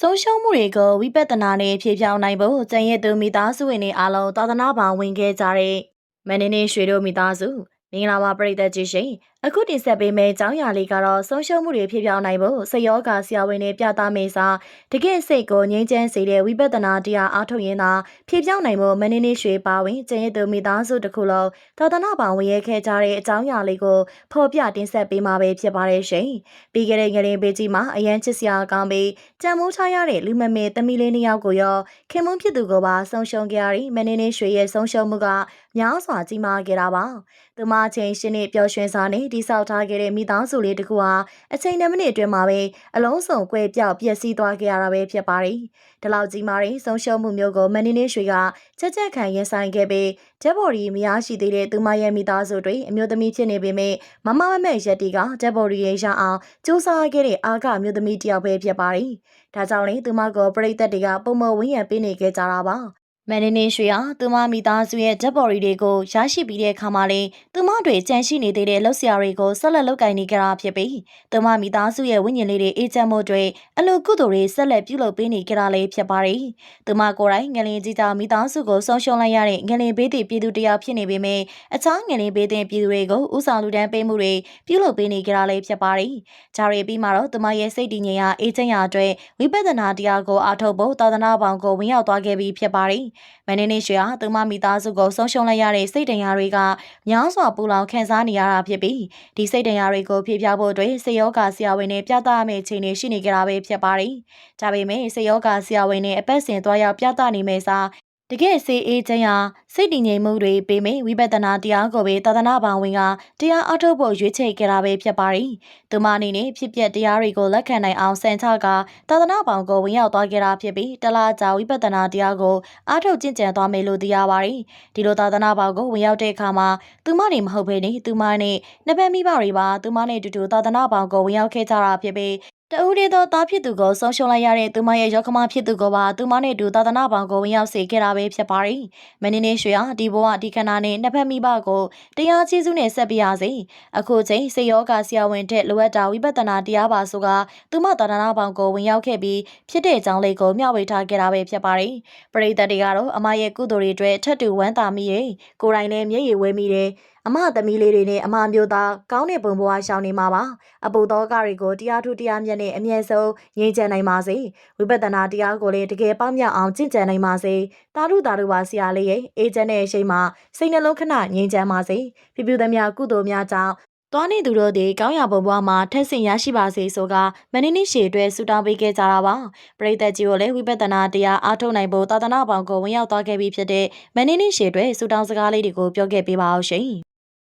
ဆုံးရှုံးမှုတွေကိုဝိပဿနာနဲ့ဖြေဖြောင်းနိုင်ဖို့ကျန်ရည်သူမိသားစုဝင်တွေအားလုံးသာသနာ့ဘောင်ဝင်ခဲ့ကြတဲ့မန္တလေးရွှေတို့မိသားစုမင်္ဂလာပါပရိသတ်ကြီးရှင် အခုတင်ဆက်ပေးမယ့်အကြောင်းအရာလေးကတော့ဆုံးရှုံးမှုတွေဖြေဖြောင်းနိုင်ဖို့စိတ်ရောဂါဆရာဝန်တွေပြသမေးစာတကယ့်စိတ်ကိုငြိမ်းချမ်းစေတဲ့ဝိပဿနာတရားအားထုတ်ရင်သာဖြေဖြောင်းနိုင်ဖို့မန္တလေးရွှေပါဝင်ကျန်ရည်သူမိသားစုတစ်ခုလုံးသာသနာ့ဘောင်ဝင်ရဲခဲ့ကြတဲ့အကြောင်းအရာလေးကိုဖော်ပြတင်ဆက်ပေးမှာပဲဖြစ်ပါတယ်ရှင်ပြီးခဲ့တဲ့ငရင်ပေးကြီးမှာအရန်ချစ်စရာကောင်းပြီးကြံမိုးထားရတဲ့လူမမေသမီးလေးနှစ်ယောက်ကိုရောခင်မွန်းဖြစ်သူကိုပါဆုံးရှုံးခဲ့ရတဲ့မင်းနေရွှေရဲ့ဆုံးရှုံးမှုကများစွာကြီးမားခဲ့တာပါ။သူမချင်းရှင်နဲ့ပျော်ရွှင်စွာနဲ့တိဆောက်ထားခဲ့တဲ့မိသားစုလေးတစ်ခုဟာအချိန်နှစ်မိနစ်အတွင်းမှာပဲအလုံးစုံကွဲပြောက်ပျက်စီးသွားခဲ့ရတာပဲဖြစ်ပါတယ်။ဒီလောက်ကြီးမားတဲ့ဆုံးရှုံးမှုမျိုးကိုမင်းနေရွှေကချက်ချက်ခံရင်ဆိုင်ခဲ့ပြီးဂျက်ဘော်ရီမရရှိသေးတဲ့သူမရဲ့မိသားစုတွေအမျိုးသမီးဖြစ်နေပေမဲ့မမမမဲ့ရက်တီကဂျက်ဘော်ရီရဲ့ရအောင်စူးစမ်းခဲ့တဲ့အာကအမျိုးသမီးတယောက်ပဲဖြစ်ပါတယ်။ဒါကြောင့်လေသူမကိုပရိသတ်တွေကပုံမဝင်းရံပေးနေခဲ့ကြတာပါ မန်နေနေရွှေဟာသူမမိသားစုရဲ့ဓာတ်ပေါ်ရီတွေကိုရရှိပြီးတဲ့အခါမှာလေသူမတွေကြန့်ရှိနေသေးတဲ့လှုပ်ရှားတွေကိုဆက်လက်လုပ်ကိုင်နေကြတာဖြစ်ပြီးသူမမိသားစုရဲ့ဝိညာဉ်လေးတွေအေးချမ်းမှုတွေအလိုကုသိုလ်တွေဆက်လက်ပြုလုပ်ပေးနေကြတာလေးဖြစ်ပါတယ်။သူမကိုယ်တိုင်ငလင်ကြီးတာမိသားစုကိုဆုံးရှုံးလိုက်ရတဲ့ငလင်ဘေးတီပြည်သူတယောက်ဖြစ်နေပေမဲ့အခြားငလင်ဘေးတင်ပြည်သူတွေကိုဥဆောင်လူတန်းပေးမှုတွေပြုလုပ်ပေးနေကြတာလေးဖြစ်ပါတယ်။ဂျာရီပြီးမှတော့သူမရဲ့စိတ်တည်ငြိမ်ရာအေးချမ်းရာအတွက်ဝိပဿနာတရားကိုအားထုတ်ဖို့သာသနာပေါင်းကိုဝင်ရောက်သွားခဲ့ပြီးဖြစ်ပါတယ်။မန်နေနေရွှေဟာသူမမိသားစုကိုဆုံးရှုံးလိုက်ရတဲ့စိတ်တရားတွေကများစွာပူလောင်ခံစားနေရတာဖြစ်ပြီးဒီစိတ်တရားတွေကိုဖြေပြဖို့အတွက်စေယောဂါဆရာဝန်နဲ့ပြသမယ့်အခြေအနေရှိနေကြတာပဲဖြစ်ပါတယ်။ဒါပေမဲ့စေယောဂါဆရာဝန်နဲ့အပတ်စဉ်သွားရောက်ပြသနေမယ်စား တကယ်စေအေးချမ်းရာစိတ်တည်ငြိမ်မှုတွေပေးမိဝိပဿနာတရားကိုပဲသာသနာ့ဘောင်ဝင်ကတရားအထုတ်ဖို့ရွေးချယ်ခဲ့တာပဲဖြစ်ပါတယ်။သူမအနေနဲ့ဖြစ်ပျက်တရားတွေကိုလက်ခံနိုင်အောင်စံချကသာသနာ့ဘောင်ကိုဝင်ရောက်သွားခဲ့တာဖြစ်ပြီးတလားကြာဝိပဿနာတရားကိုအထုတ်ကျင့်ကြံသွားမယ်လို့သိရပါတယ်။ဒီလိုသာသနာ့ဘောင်ကိုဝင်ရောက်တဲ့အခါမှာသူမနေမဟုတ်ဘဲနဲ့သူမနဲ့နှစ်ဖက်မိဘတွေပါသူမနဲ့အတူတူသာသနာ့ဘောင်ကိုဝင်ရောက်ခဲ့ကြတာဖြစ်ပြီး တဦးတည်းသောသားဖြစ်သူကိုဆုံးရှုံးလိုက်ရတဲ့သူမရဲ့ရောက်ခမဖြစ်သူကိုပါသူမနဲ့အတူသာသနာ့ဘောင်ကိုဝင်ရောက်စေခဲ့တာပဲဖြစ်ပါတယ်။မင်းနေရွှေဟာဒီဘဝဒီခန္ဓာနဲ့နှစ်ဖက်မိဘကိုတရားချီးစုနဲ့ဆက်ပြရစေ။အခုချိန်စေယောဂဆရာဝန်တဲ့လိုအပ်တာဝိပဿနာတရားပါဆိုကသူမသာသနာ့ဘောင်ကိုဝင်ရောက်ခဲ့ပြီးဖြစ်တဲ့အကြောင်းလေးကိုမျှဝေထားခဲ့တာပဲဖြစ်ပါတယ်။ပရိသတ်တွေကတော့အမရဲ့ကုသိုလ်တွေအတွက်ထပ်တူဝမ်းသာမိရဲ့ကိုယ်တိုင်လည်းမျက်ရည်ဝဲမိတယ်။ အမသမီးလေးတွေနဲ့အမမျိုးသားကောင်းတဲ့ပုံပွားရှောင်းနေမှာပါအပူသောကတွေကိုတရားထုတရားမြတ်နဲ့အမြဲဆုံးငြိမ်းချမ်းနိုင်ပါစေဝိပဿနာတရားကိုလည်းတကယ်ပေါင်းမြောက်အောင်ကျင့်ကြံနိုင်ပါစေတာရုတာရုပါဆရာလေးရဲ့အေဂျင့်နဲ့ရှိမှစိတ်နှလုံးခဏငြိမ်းချမ်းပါစေပြပြသမျှကုသိုလ်များကြောင့်သွားနေသူတို့ဒီကောင်းရပုံပွားမှာထက်ဆင်ရရှိပါစေဆိုကမင်းနည်းရှည်အတွက်ဆူတောင်းပေးခဲ့ကြတာပါပရိသတ်ကြီးကိုလည်းဝိပဿနာတရားအားထုတ်နိုင်ဖို့သာသနာပေါင်းကိုဝင်ရောက်သွားခဲ့ပြီးဖြစ်တဲ့မင်းနည်းရှည်အတွက်ဆူတောင်းစကားလေးတွေကိုပြောခဲ့ပေးပါအောင်ရှင်